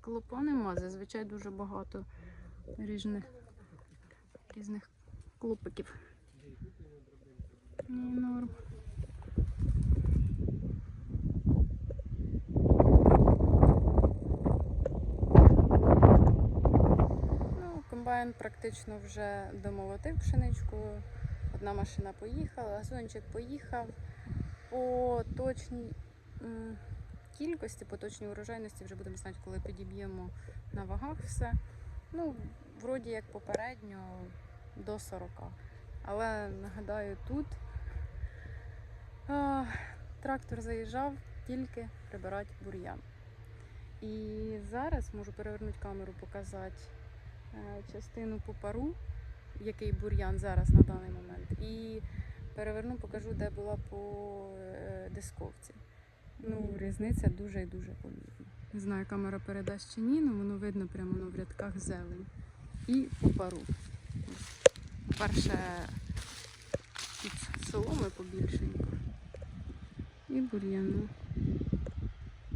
Клопа нема, зазвичай дуже багато різних, різних клопиків. Ні, норм. Ну, комбайн практично вже домолотив пшеничку. Одна машина поїхала, газончик поїхав. По точній кількості, по точній урожайності вже будемо знати, коли підіб'ємо на вагах все. Ну, вроді як попередньо до 40. Але нагадаю, тут а, трактор заїжджав тільки прибирати бур'ян. І зараз можу перевернути камеру, показати е, частину по пару, який бур'ян зараз на даний момент. І переверну, покажу, де була по е, дисковці. Ну, різниця дуже і дуже помітна. Не знаю, камера передасть чи ні, але воно видно прямо ну, в рядках зелень. І по пару. Перше тут соломи побільшенько. І бур'яну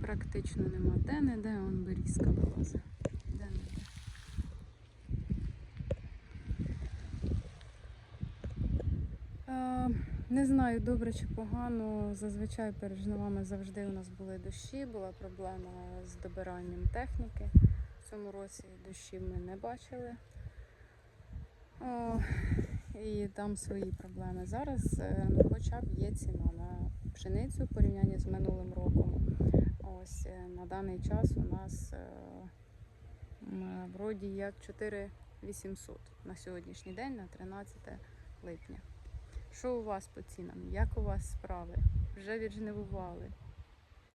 практично нема. Де-не-де он берізка вилазить. Де-не-де. Е, Не знаю, добре чи погано. Зазвичай перед жнивами завжди у нас були дощі, була проблема з добиранням техніки. В цьому році дощів ми не бачили. О, і там свої проблеми. Зараз е, ну, хоча б є ціна на пшеницю в порівнянні з минулим роком. Ось е, на даний час у нас е, вроді як 4800 на сьогоднішній день, на 13 липня. Що у вас по цінам? Як у вас справи? Вже віджнивували?